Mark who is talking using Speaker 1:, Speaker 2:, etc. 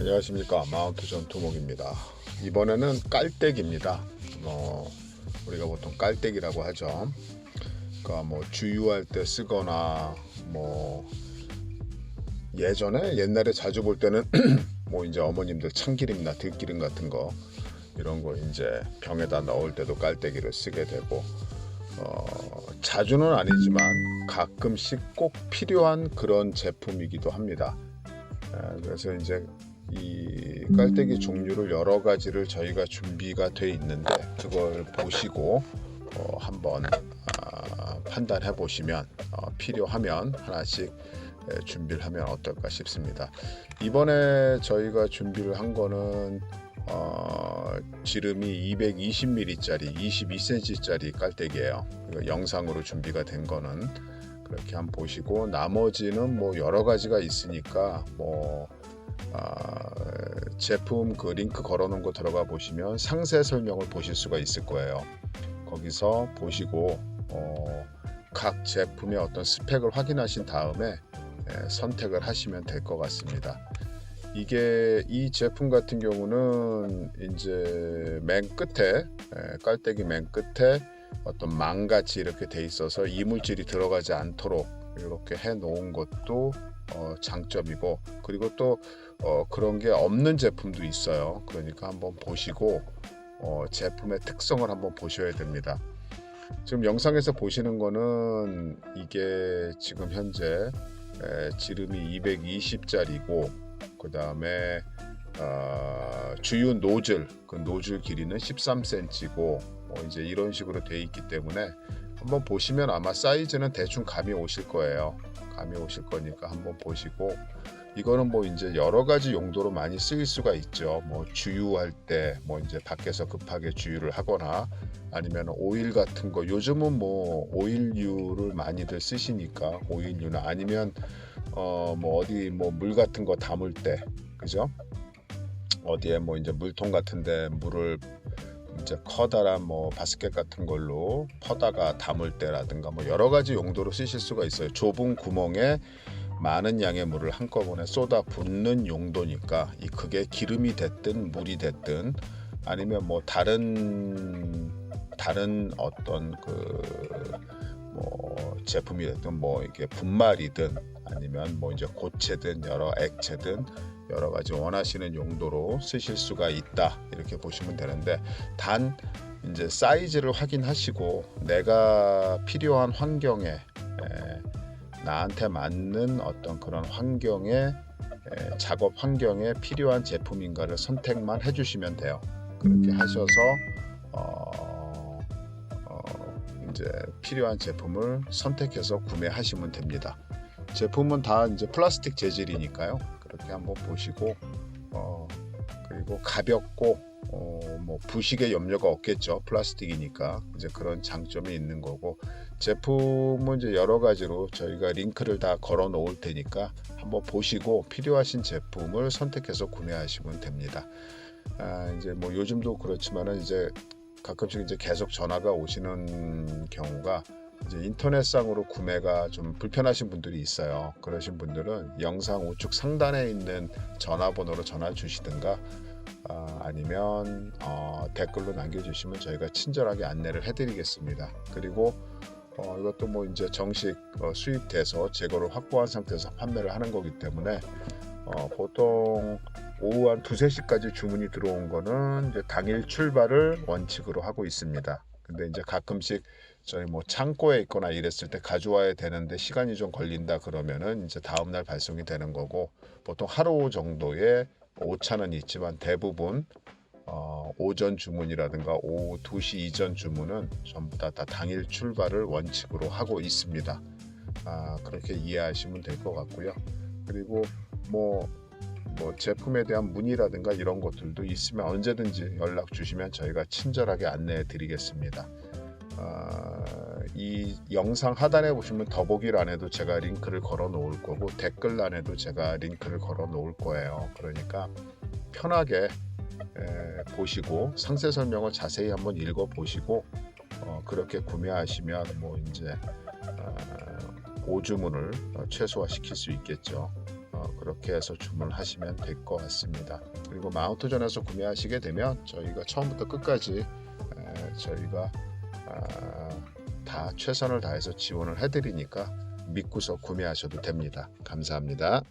Speaker 1: 안녕하십니까. 마운트 전투목입니다. 이번에는 깔때기입니다. 뭐 우리가 보통 깔때기라고 하죠. 그러니까 뭐 주유할 때 쓰거나 뭐 예전에 옛날에 자주 볼 때는 뭐 이제 어머님들 참기름이나 들기름 같은 거 이런 거 이제 병에다 넣을 때도 깔때기를 쓰게 되고 어, 자주는 아니지만 가끔씩 꼭 필요한 그런 제품이기도 합니다. 에, 그래서 이제 이 깔때기 종류를 여러 가지를 저희가 준비가 돼 있는데 그걸 보시고 어, 한번 아, 판단해 보시면 어, 필요하면 하나씩 에, 준비를 하면 어떨까 싶습니다. 이번에 저희가 준비를 한 거는 어, 지름이 220mm짜리 22cm짜리 깔때기예요. 영상으로 준비가 된 거는 그렇게 한번 보시고 나머지는 뭐 여러 가지가 있으니까 뭐 아, 제품 그 링크 걸어놓은 거 들어가 보시면 상세 설명을 보실 수가 있을 거예요. 거기서 보시고 어, 각 제품의 어떤 스펙을 확인하신 다음에 예, 선택을 하시면 될 것 같습니다. 이게 이 제품 같은 경우는 이제 맨 끝에 예, 깔때기 맨 끝에 어떤 망같이 이렇게 돼 있어서 이물질이 들어가지 않도록 이렇게 해 놓은 것도 어, 장점이고 그리고 또 어, 그런 게 없는 제품도 있어요. 그러니까 한번 보시고 어, 제품의 특성을 한번 보셔야 됩니다. 지금 영상에서 보시는 거는 이게 지금 현재 에, 지름이 220짜리고 그 다음에 어, 주유 노즐 그 노즐 길이는 13cm고 뭐 이제 이런 식으로 돼 있기 때문에 한번 보시면 아마 사이즈는 대충 감이 오실 거예요. 감이 오실 거니까 한번 보시고 이거는 뭐 이제 여러 가지 용도로 많이 쓰일 수가 있죠. 뭐 주유할 때 뭐 이제 밖에서 급하게 주유를 하거나 아니면 오일 같은 거 요즘은 뭐 오일류를 많이들 쓰시니까 오일류나 아니면 어 뭐 어디 뭐 물 같은 거 담을 때 그죠? 어디에 뭐 이제 물통 같은데 물을 이제 커다란 뭐 바스켓 같은 걸로 퍼다가 담을 때라든가 뭐 여러 가지 용도로 쓰실 수가 있어요. 좁은 구멍에 많은 양의 물을 한꺼번에 쏟아 붓는 용도니까 이 그게 기름이 됐든 물이 됐든 아니면 뭐 다른 다른 어떤 그 뭐 제품이 됐든 뭐 이게 분말이든 아니면 뭐 이제 고체든 여러 액체든 여러 가지 원하시는 용도로 쓰실 수가 있다 이렇게 보시면 되는데 단 이제 사이즈를 확인하시고 내가 필요한 환경에 에, 나한테 맞는 어떤 그런 환경에 에, 작업 환경에 필요한 제품인가를 선택만 해주시면 돼요. 그렇게 하셔서 어, 어, 이제 필요한 제품을 선택해서 구매하시면 됩니다. 제품은 다 이제 플라스틱 재질이니까요. 그렇게 한번 보시고 어, 그리고 가볍고 어, 뭐 부식의 염려가 없겠죠. 플라스틱이니까 이제 그런 장점이 있는 거고 제품은 이제 여러 가지로 저희가 링크를 다 걸어 놓을 테니까 한번 보시고 필요하신 제품을 선택해서 구매하시면 됩니다. 아, 이제 뭐 요즘도 그렇지만은 이제 가끔씩 이제 계속 전화가 오시는 경우가 인터넷상으로 구매가 좀 불편하신 분들이 있어요. 그러신 분들은 영상 우측 상단에 있는 전화번호로 전화 주시든가 아, 아니면 어, 댓글로 남겨주시면 저희가 친절하게 안내를 해드리겠습니다. 그리고 어, 이것도 뭐 이제 정식 어, 수입돼서 재고를 확보한 상태에서 판매를 하는 거기 때문에 어, 보통 오후 한 두세 시까지 주문이 들어온 거는 당일 출발을 원칙으로 하고 있습니다. 근데 이제 가끔씩 저희 뭐 창고에 있거나 이랬을 때 가져와야 되는데 시간이 좀 걸린다 그러면은 이제 다음 날 발송이 되는 거고 보통 하루 정도의 오차는 있지만 대부분 어, 오전 주문이라든가 오후 2시 이전 주문은 전부 다, 다 당일 출발을 원칙으로 하고 있습니다. 아, 그렇게 이해하시면 될 것 같고요. 그리고 뭐, 뭐 제품에 대한 문의라든가 이런 것들도 있으면 언제든지 연락 주시면 저희가 친절하게 안내해 드리겠습니다. 아, 이 영상 하단에 보시면 더보기란에도 제가 링크를 걸어 놓을 거고 댓글란에도 제가 링크를 걸어 놓을 거예요. 그러니까 편하게 에, 보시고 상세 설명을 자세히 한번 읽어 보시고 어, 그렇게 구매하시면 뭐 이제 어, 오주문을 어, 최소화시킬 수 있겠죠. 어, 어, 그렇게 해서 주문하시면 될 것 같습니다. 그리고 마운트전에서 구매하시게 되면 저희가 처음부터 끝까지 에, 저희가 아, 다 최선을 다해서 지원을 해드리니까 믿고서 구매하셔도 됩니다. 감사합니다.